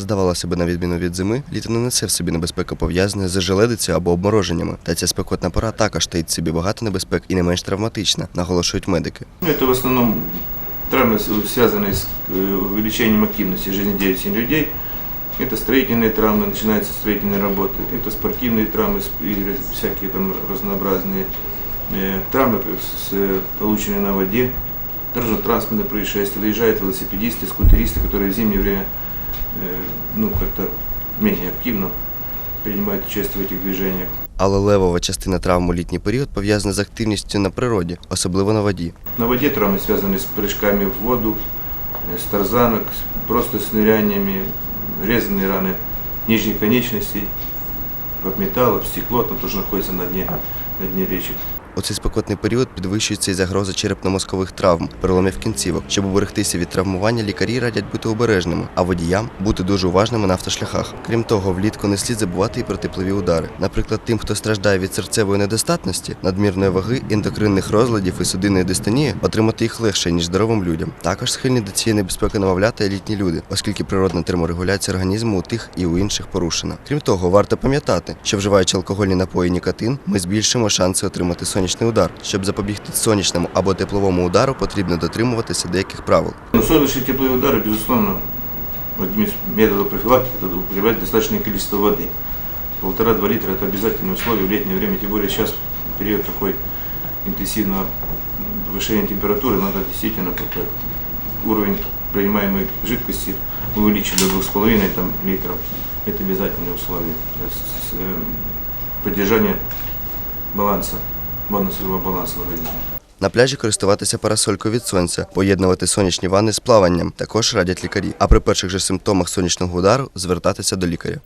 Здавалося б, на відміну від зими, літо не несе в собі небезпеки пов'язані з желедицею або обмороженнями. Та ця спекотна пора також таїть в собі багато небезпек і не менш травматична, наголошують медики. Ну, Это в основном травмы, с- связанные с э, увеличением активности жизнедеятельности людей. Это строительные травмы, начинаются строительные работы. Это спортивные травмы с- и раз- всякие там разнообразные э, травмы, с- с- полученные на воде. Дорожно-транспортные происшествия. Выезжают велосипедисты, скутеристы, которые в зимнее время э, ну, как-то менее активно принимают участие в этих движениях. Але левова частина травм у літній період пов'язана з активністю на природі, особливо на воді. На воде травмы связаны с прыжками в воду, э, с тарзанок, с- просто с ныряниями, резанные раны нижних конечностей, об металл, об стекло, там тоже находится на дне, на дне речек. У цей спекотний період підвищується і загроза черепно-мозкових травм, переломів кінцівок. Щоб уберегтися від травмування, лікарі радять бути обережними, а водіям бути дуже уважними на автошляхах. Крім того, влітку не слід забувати і про теплові удари. Наприклад, тим, хто страждає від серцевої недостатності, надмірної ваги, ендокринних розладів і судинної дистонії, отримати їх легше ніж здоровим людям. Також схильні до цієї небезпеки немовлята і літні люди, оскільки природна терморегуляція організму у тих і у інших порушена. Крім того, варто пам'ятати, що вживаючи алкогольні напої нікотин, ми збільшимо шанси отримати сонячний удар. Щоб запобігти сонячному або тепловому удару, потрібно дотримуватися деяких правил. Но солнечные тепловые удары, безусловно, одним из методов профилактики это употреблять достаточное количество воды. Полтора-два литра – это обязательное условие в летнее время, тем более сейчас период такой интенсивного повышения температуры, надо действительно как-то уровень принимаемой жидкости увеличить до 2,5 там, литров. Это обязательное условие для с- с- э, поддержания баланса, водно-солевого баланса в організмі. На пляжі користуватися парасолькою від сонця, поєднувати сонячні ванни з плаванням. Також радять лікарі. А при перших же симптомах сонячного удару звертатися до лікаря.